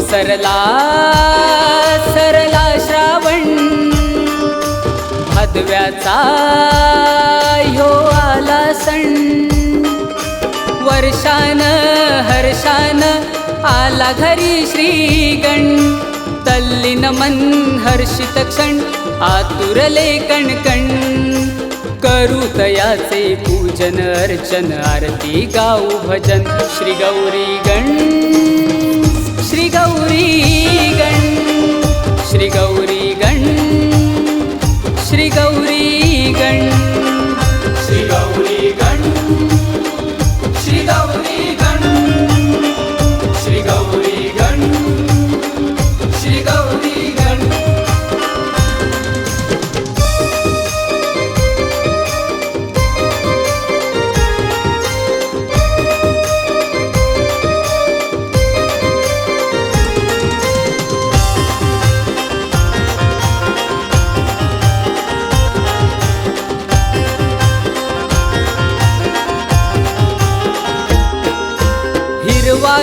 सरला सरला श्रावण. भदव्याचा यो आला सण. वर्षान हर्षान आला घरी श्रीगण. तल्लीन मन हर्षित क्षण आतुरले कणकण. करू तयाचे पूजन अर्चन आरती गाऊ भजन श्री गौरी गण श्री गौरी गण गौ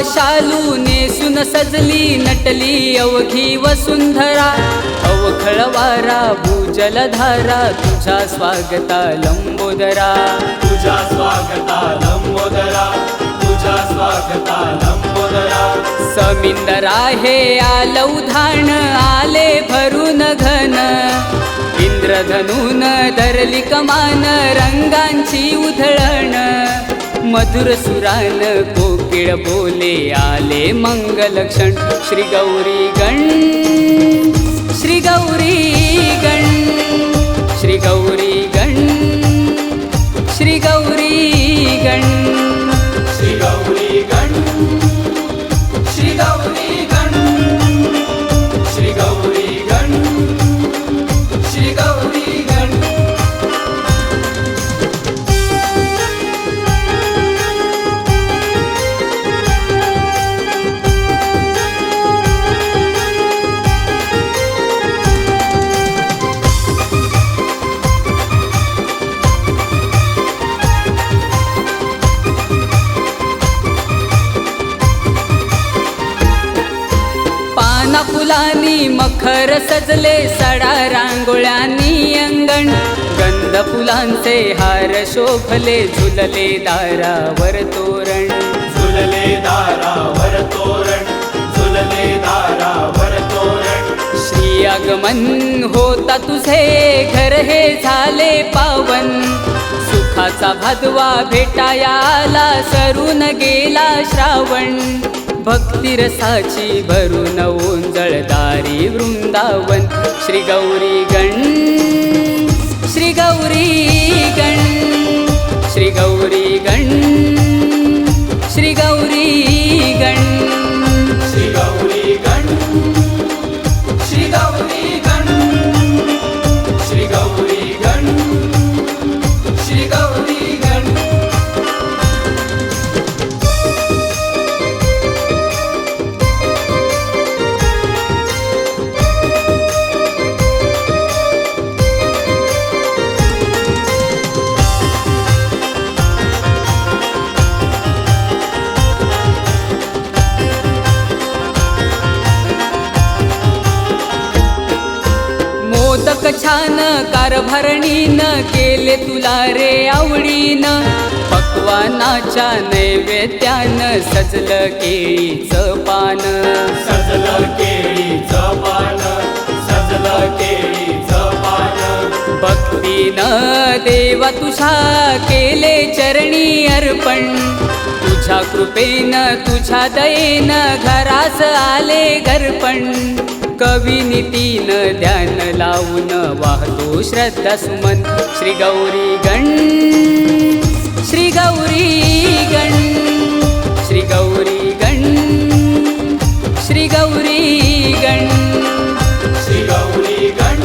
शालू नेसून सजली नटली अवघी वसुंधरा अवखळवारा भूजलधारा तुझा स्वागता लंबोदरा. तुझ्या स्वागता लंबोदरा तुझ्या स्वागता लंबोदरा. समिंदरा हे आलौधाण आले भरून घन. इंद्रधनून धरली कमान रंगांची उधळण. मधुर सुरान कोकिळ बोले आले मंगलक्षण. श्री गौरी गण श्री गौरी गण श्री गौरी गण श्री गौरी गण. फुलांनी मखर सजले सडा रांगोळ्यांनी अंगण. गंध फुलांचे हार शोभले झुलले दारावर तोरण. झुलले दारावर तोरण झुलले दारावर तोरण. श्री आगमन होता तुझे घर हे झाले पावन. सुखाचा भादवा भेटाया आला सरून गेला श्रावण. भक्तिरसाची भरून ओंजळदारी वृंदावन. श्री गौरी गण श्री गौरी गण श्री गौरी गण. मोदक छान कारभारणीन केले तुला रे आवडीन. पक्वानाच्या नैवेद्यानं सजलं केळीचं पान. सजलं केळीचं पान सजलं केळीचं पान. भक्तीनं देवा तुझा केले चरणी अर्पण. तुझ्या कृपेनं तुझ्या दयेनं घरास आले घरपण. कविनीतीनं ध्यान लावून तू श्रद्धा सुमन श्री गौरी गण श्री गौरी गण श्री गौरी गण श्री गौरी गण श्री गौरी गण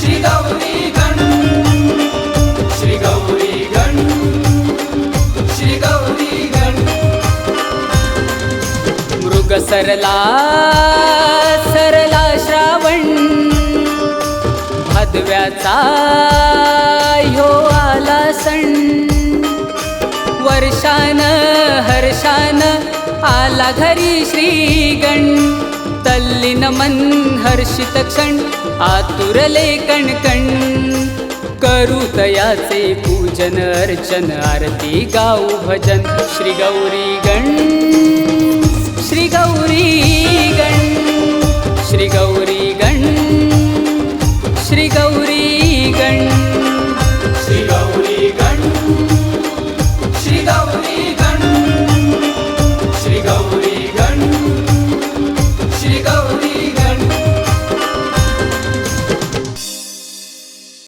श्री गौरी गण श्री गौरी गण श्री गौरी गण। मृग सरला भादव्याचा ह्यो आला सण. वर्षान हर्षान आला घरी श्री गण तल्लीन मन हर्षित क्षण आतुरले कणकण. करू तयाचे पूजन अर्चन आरती गाऊ भजन श्री गौरी गण